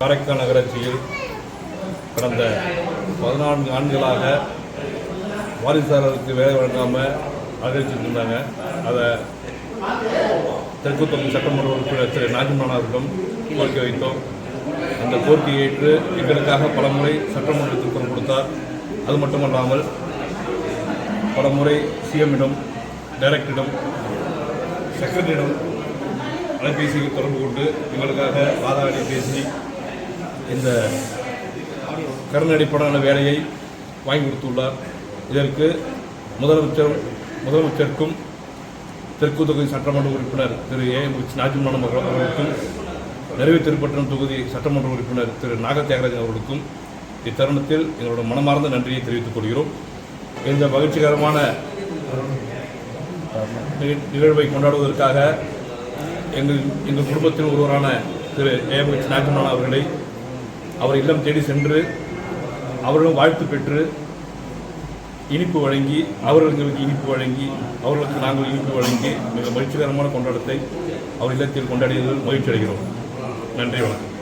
காரைக்கால் நகராட்சியில் கடந்த பதினான்கு ஆண்டுகளாக வாரிசாளருக்கு வேலை வழங்காமல் அகழிச்சிட்டு இருந்தாங்க அதை தெற்கு தொகுதி சட்டமன்ற உறுப்பினர் திரு நாஜிமான் கோரிக்கை வைத்தோம். அந்த கோரிக்கையை ஏற்று எங்களுக்காக பலமுறை சட்டமன்றத்தில் குரல் கொடுத்தார். அது மட்டுமல்லாமல் பலமுறை சிஎம்மிடம் டைரக்டரிடம் செக்ரட்டரியிடம் அலைபேசியில் தொடர்பு கொண்டு எங்களுக்காக வாதாடி பேசி இந்த கருணை அடிப்படையான வேலையை வாங்கி கொடுத்துள்ளார். இதற்கு முதலமைச்சர் முதலமைச்சருக்கும் தெற்கு தொகுதி சட்டமன்ற உறுப்பினர் திரு ஏ. எம். நாஜிமானம் அவர்களுக்கும் நிறைவேற்றப்பட்ட தொகுதி சட்டமன்ற உறுப்பினர் திரு நாக தியாகராஜன் அவர்களுக்கும் இத்தருணத்தில் எங்களோட மனமார்ந்த நன்றியை தெரிவித்துக் கொள்கிறோம். இந்த மகிழ்ச்சிகரமான நிகழ்வை கொண்டாடுவதற்காக எங்கள் எங்கள் குடும்பத்தில் ஒருவரான திரு ஏஎம்ஹெச் நாஜிமான் அவர்களை அவர் இல்லம் தேடி சென்று அவர்களும் வாழ்த்து பெற்று இனிப்பு வழங்கி அவர்களுக்கு இனிப்பு வழங்கி அவர்களுக்கு நாங்கள் இனிப்பு வழங்கி மிக மகிழ்ச்சிகரமான கொண்டாட்டத்தை அவர் இல்லத்தில் கொண்டாடியதில் மகிழ்ச்சி அடைகிறோம் நன்றி வணக்கம்.